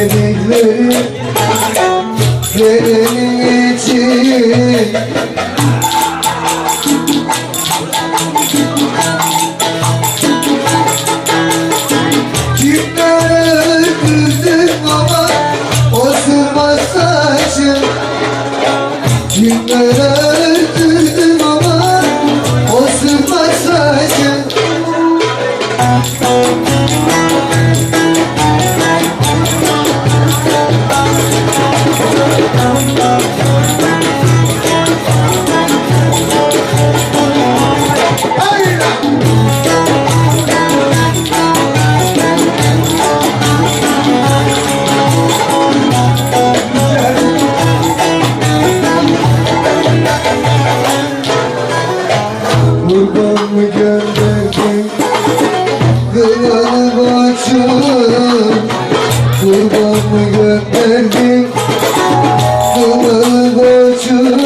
dedikleri Elinin içi Kimlere öldürdüm ama O sırma saçım Kimlere ama O sırma Kınalı başım Kurban mı gönderdin Kınalı başım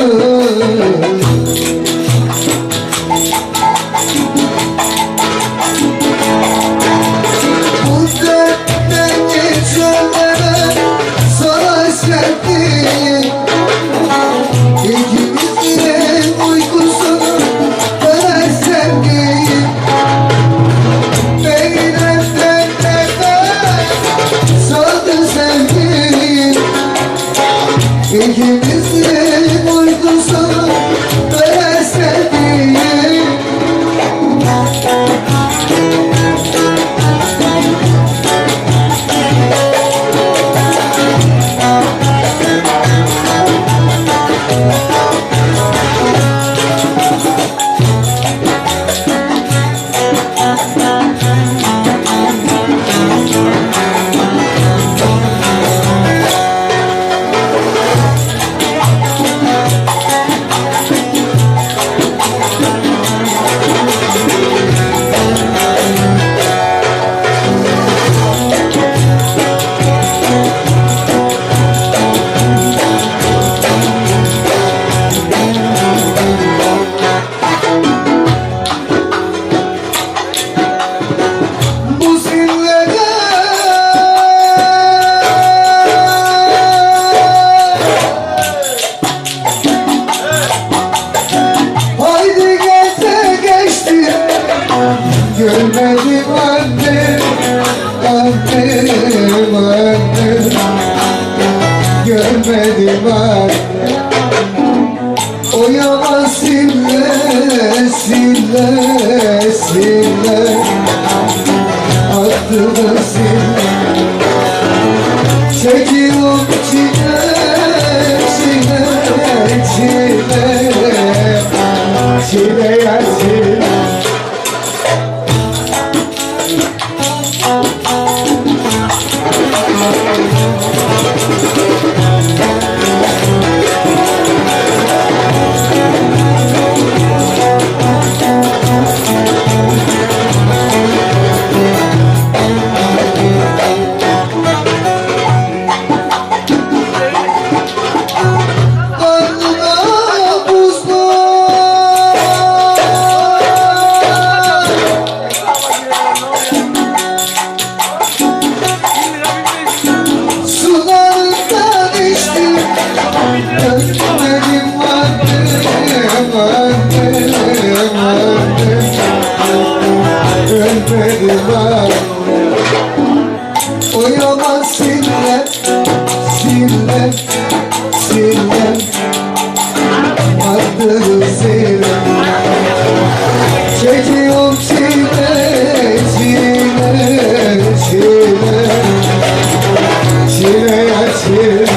Attığını Ölmedim annem O yalan siller siller siller Attığım siller Çekiyorum çile çile çile Çile ya çile